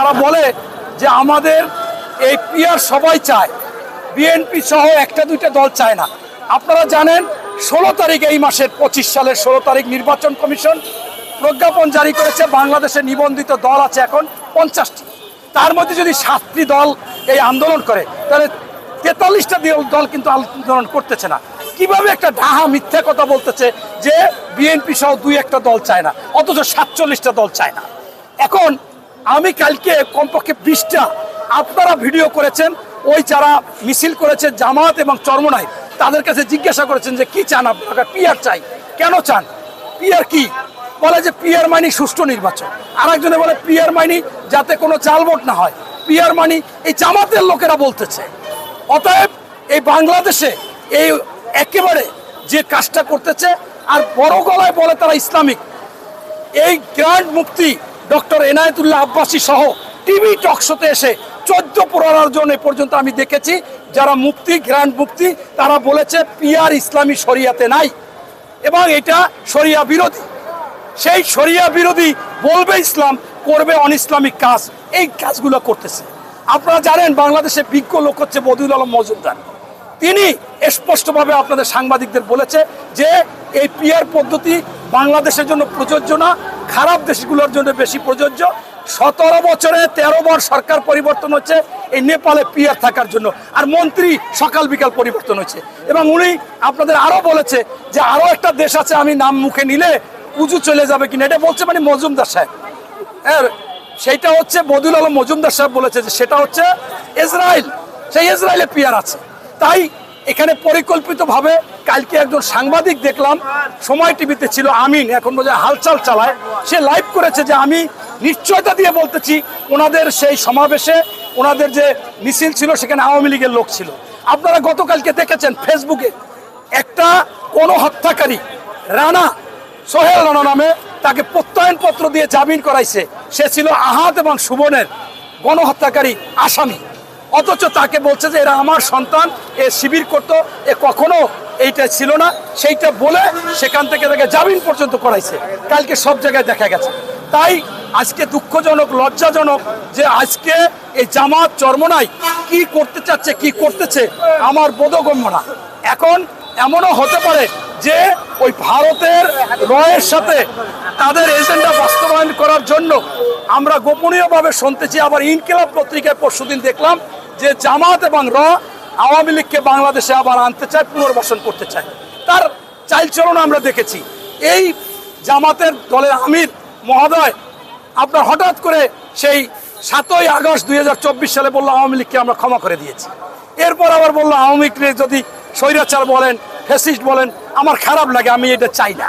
তারা বলে যে আমাদের এই পিয়ার সবাই চায়, বিএনপি সহ একটা দুইটা দল চায় না। আপনারা জানেন, ষোলো তারিখ এই মাসের পঁচিশ সালের ষোলো তারিখ নির্বাচন কমিশন প্রজ্ঞাপন জারি করেছে, বাংলাদেশে নিবন্ধিত দল আছে এখন পঞ্চাশটি। তার মধ্যে যদি সাতটি দল এই আন্দোলন করে, তাহলে তেতাল্লিশটা দল কিন্তু আন্দোলন করতেছে না। কীভাবে একটা ডাহা মিথ্যা কথা বলতেছে যে বিএনপি সহ দুই একটা দল চায় না, অথচ সাতচল্লিশটা দল চায় না? এখন আমি কালকে কমপক্ষে বিশটা আপনারা ভিডিও করেছেন, ওই যারা মিছিল করেছে, জামাত এবং চরমনাই, তাদের কাছে জিজ্ঞাসা করেছেন যে কি চান আপনারা পিয়ার চাই। কেন চান? পিয়ার কি? বলে যে পিয়ার মানি সুষ্ঠু নির্বাচন। আর একজনে বলে পিয়ার মানি যাতে কোনো জাল ভোট না হয়। পিয়ার মানি এই জামাতের লোকেরা বলতেছে। অতএব এই বাংলাদেশে এই একেবারে যে কাজটা করতেছে, আর বড় গলায় বলে তারা ইসলামিক, এই গ্র্যান্ড মুক্তি ডক্টর এনায়েতুল্লাহ আব্বাসী সহ টিভি টকশোতে এসে চোদ্দ পনেরো জন এ পর্যন্ত আমি দেখেছি, যারা মুক্তি গ্র্যান্ড মুক্তি, তারা বলেছে পিয়ার ইসলামী শরিয়াতে নাই। এবং এটা শরিয়া বিরোধী। সেই শরিয়া বিরোধী বলবে ইসলাম, করবে অন ইসলামিক কাজ। এই কাজগুলো করতেছে। আপনারা জানেন, বাংলাদেশে বিজ্ঞ লোক হচ্ছে বদিউল আলম মজুমদার। তিনি স্পষ্টভাবে আপনাদের সাংবাদিকদের বলেছে যে এই পিয়ার পদ্ধতি বাংলাদেশের জন্য প্রযোজ্য না খারাপ দেশগুলোর জন্য বেশি প্রযোজ্য। সতেরো বছরে তেরো বার সরকার পরিবর্তন হচ্ছে, এই নেপালে পিয়ার থাকার জন্য। আর মন্ত্রী সকাল বিকাল পরিবর্তন হচ্ছে। এবং উনি আপনাদের আরও বলেছে যে আরও একটা দেশ আছে, আমি নাম মুখে নিলে পুজো চলে যাবে কিনা, এটা বলছে মানে মজুমদার সাহেব। হ্যাঁ সেইটা হচ্ছে বদুল আলম মজুমদার সাহেব বলেছে যে সেটা হচ্ছে ইসরায়েল। সেই ইসরায়েলে পিয়ার আছে। তাই এখানে পরিকল্পিতভাবে কালকে একজন সাংবাদিক দেখলাম। সময় টিভিতে ছিল আমিন, এখন বোঝা হালচাল চালায়। সে লাইভ করেছে যে আমি নিশ্চয়তা দিয়ে বলতেছি, ওনাদের সেই সমাবেশে ওনাদের যে মিছিল ছিল, সেখানে আওয়ামী লীগের লোক ছিল। আপনারা গতকালকে দেখেছেন ফেসবুকে একটা কোনো হত্যাকারী, রানা, সোহেল রানা নামে তাকে প্রত্যয়নপত্র দিয়ে জামিন করাইছে। সে ছিল আহাত এবং সুবনের গণহত্যাকারী আসামি। অথচ তাকে বলছে যে এরা আমার সন্তান, এ শিবির করতো, এ কখনো এইটা ছিল না, সেইটা বলে সেখান থেকে তাকে জামিন পর্যন্ত করাইছে। কালকে সব জায়গায় দেখা গেছে। তাই আজকে দুঃখজনক, লজ্জাজনক যে আজকে এই জামাত চর্মনাই কি করতে চাচ্ছে, কি করতেছে, আমার বোধগম্য না এখন এমনও হতে পারে যে ওই ভারতের রয়ের সাথে তাদের এজেন্ডা বাস্তবায়ন করার জন্য আমরা গোপনীয়ভাবে শুনতেছি, আবার ইনকিলাব পত্রিকায় পরশুদিন দেখলাম যে জামাত এবং র আওয়ামী লীগকে বাংলাদেশে আবার আনতে চায়, পুনর্বাসন করতে চায়। তার চালচলন আমরা দেখেছি। এই জামাতের দলের আমির মহোদয় আপনার হঠাৎ করে সেই সাতই আগস্ট দুই হাজার চব্বিশ সালে বলল, আওয়ামী লীগকে আমরা ক্ষমা করে দিয়েছি। এরপর আবার বলল, আওয়ামী লীগ যদি স্বৈরাচার বলেন ফেসিস্ট বলেন, আমার খারাপ লাগে, আমি এটা চাই না।